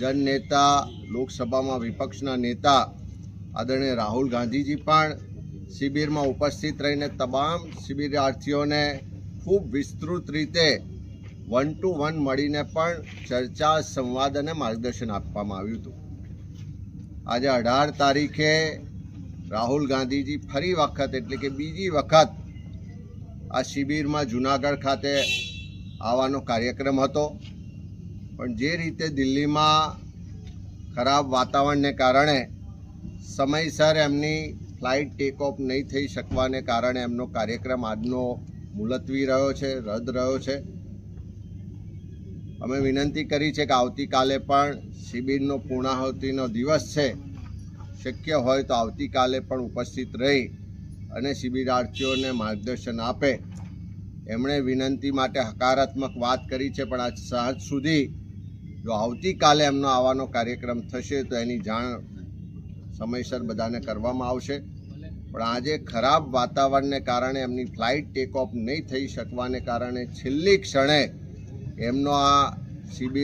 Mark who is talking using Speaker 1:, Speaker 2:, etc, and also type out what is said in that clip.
Speaker 1: જનનેતા, લોકસભામાં વિપક્ષના નેતા, આદરણીય રાહુલ ગાંધીજી પણ શિબિરમાં ઉપસ્થિત રહીને તમામ શિબિરાર્થીઓને ખૂબ વિસ્તૃત રીતે વન ટુ વન મળીને પણ ચર્ચા, સંવાદ અને માર્ગદર્શન આપવામાં આવ્યું હતું. આજે અઢાર તારીખે રાહુલ ગાંધીજી ફરી વખત, એટલે કે બીજી વખત, આ શિબિરમાં જુનાગઢ ખાતે આવવાનો કાર્યક્રમ હતો. પણ જે રીતે દિલ્હીમાં ખરાબ વાતાવરણને કારણે સમયસર એમની ફ્લાઇટ ટેક ઓફ નહીં થઈ શકવાને કારણે એમનો કાર્યક્રમ આજનો મુલતવી રહ્યો છે, રદ રહ્યો છે. અમે વિનંતી કરી છે કે આવતીકાલે પણ શિબિરનો પૂર્ણાહુતિનો દિવસ છે, શક્ય હોય તો આવતીકાલે પણ ઉપસ્થિત રહી અને શિબિરાર્થીઓને માર્ગદર્શન આપે. એમણે વિનંતી માટે હકારાત્મક વાત કરી છે, પણ આજ સાંજ સુધી જો આવતીકાલે એમનો આવવાનો કાર્યક્રમ થશે તો એની જાણ સમયસર બધાને કરવામાં આવશે. પણ આજે ખરાબ વાતાવરણને કારણે એમની ફ્લાઇટ ટેક ઓફ નહીં થઈ શકવાને કારણે છેલ્લી ક્ષણે એમનો આ શિબિર